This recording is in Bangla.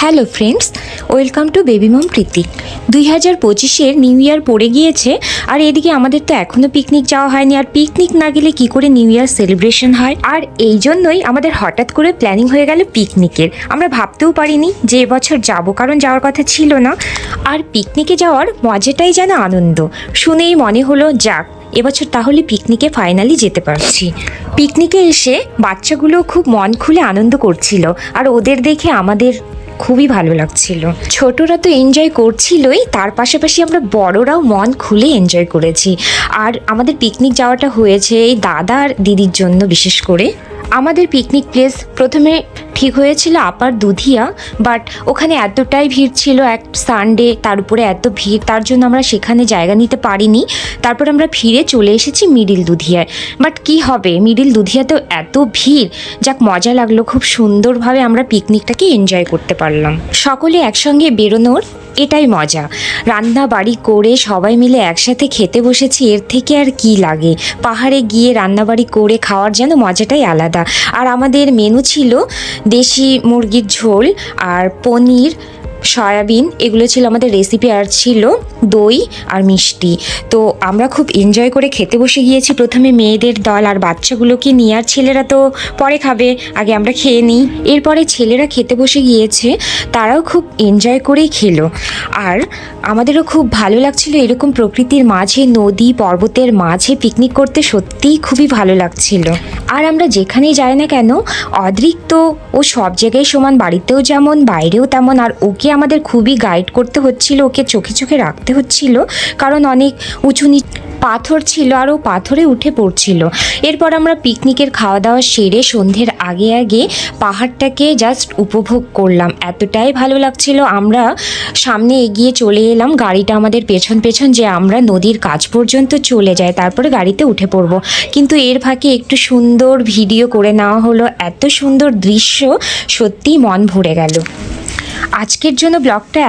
Hello friends, welcome to baby mom Preeti. দুই হাজার পঁচিশের নিউ ইয়ার পড়ে গিয়েছে, আর এদিকে আমাদের তো এখনও পিকনিক যাওয়া হয়নি, আর পিকনিক না গেলে কি করে নিউ ইয়ার সেলিব্রেশন হয়? আর এই জন্যই আমাদের হঠাৎ করে প্ল্যানিং হয়ে গেল পিকনিকের আমরা ভাবতেও পারিনি যে এবছর যাব, কারণ যাওয়ার কথা ছিল না। আর পিকনিকে যাওয়ার মজাটাই যেন আনন্দ। শুনেই মনে হলো, যাক, এবছর তাহলে পিকনিকে ফাইনালি যেতে পারছি। পিকনিকে এসে বাচ্চাগুলো খুব মন খুলে আনন্দ করছিল, আর ওদের দেখে আমাদের খুবই ভালো লাগছিল। ছোটরা তো এনজয় করছিলই, তার পাশাপাশি আমরা বড়রাও মন খুলে এনজয় করেছি। আর আমাদের পিকনিক যাওয়াটা হয়েছে এই দাদা আর দিদির জন্য বিশেষ করে। আমাদের পিকনিক প্লেস প্রথমে ঠিক হয়েছিল আপার দুধিয়া বাট ওখানে এতটাই ভিড় ছিল এক সানডে তার উপরে এত ভিড়, তার জন্য আমরা সেখানে জায়গা নিতে পারিনি। তারপর আমরা ফিরে চলে এসেছি মিডিল দুধিয়ায়। বাট কি হবে? মিডিল দুধিয়াতেও এত ভিড়, যাক মজা লাগল, খুব সুন্দরভাবে আমরা পিকনিকটাকে এনজয় করতে পারলাম। সকলে একসঙ্গে বেরোনোর এটাই মজা। রান্না বাড়ি করে সবাই মিলে একসাথে খেতে বসেছি, এর থেকে আর কি লাগে? পাহাড়ে গিয়ে রান্নাবাড়ি করে খাওয়ার যেন মজাটাই আলাদা। আর আমাদের মেনু ছিল দেশি মুরগির ঝোল আর পনির, সয়াবিন, এগুলো ছিল আমাদের রেসিপি আর ছিল দই আর মিষ্টি। তো আমরা খুব এনজয় করে খেতে বসে গিয়েছি। প্রথমে মেয়েদের দল আর বাচ্চাগুলোকে নিয়ে, আর ছেলেরা তো পরে খাবে, আগে আমরা খেয়ে নিই। এরপরে ছেলেরা খেতে বসে গিয়েছে, তারাও খুব এনজয় করেই খেলো। আর আমাদেরও খুব ভালো লাগছিল এরকম প্রকৃতির মাঝে, নদী, পর্বতের মাঝে পিকনিক করতে। সত্যিই খুবই ভালো লাগছিল। আর আমরা যেখানেই যাই না কেন অদ্রিক তো ও সব জায়গায় সমান বাড়িতেও যেমন, বাইরেও তেমন, আর ওকে আমাদের খুবই গাইড করতে হচ্ছিল, ওকে চোখে চোখে রাখতে হচ্ছিল, কারণ অনেক উঁচু নিচ পাথর ছিল আর ও পাথরে উঠে পড়ছিল। এরপর আমরা পিকনিকের খাওয়া দাওয়া সেরে সন্ধ্যের আগে আগে পাহাড়টাকে জাস্ট উপভোগ করলাম। এতটাই ভালো লাগছিল, আমরা সামনে এগিয়ে চলে এলাম। গাড়িটা আমাদের পেছন পেছন যে আমরা নদীর কাজ পর্যন্ত চলে যাই তারপরে গাড়িতে উঠে পড়ব। কিন্তু এর ফাঁকে একটু সুন্দর ভিডিও করে নেওয়া হলো। এত সুন্দর দৃশ্য সত্যিই মন ভরে গেল। আজকের জন্য ব্লগটা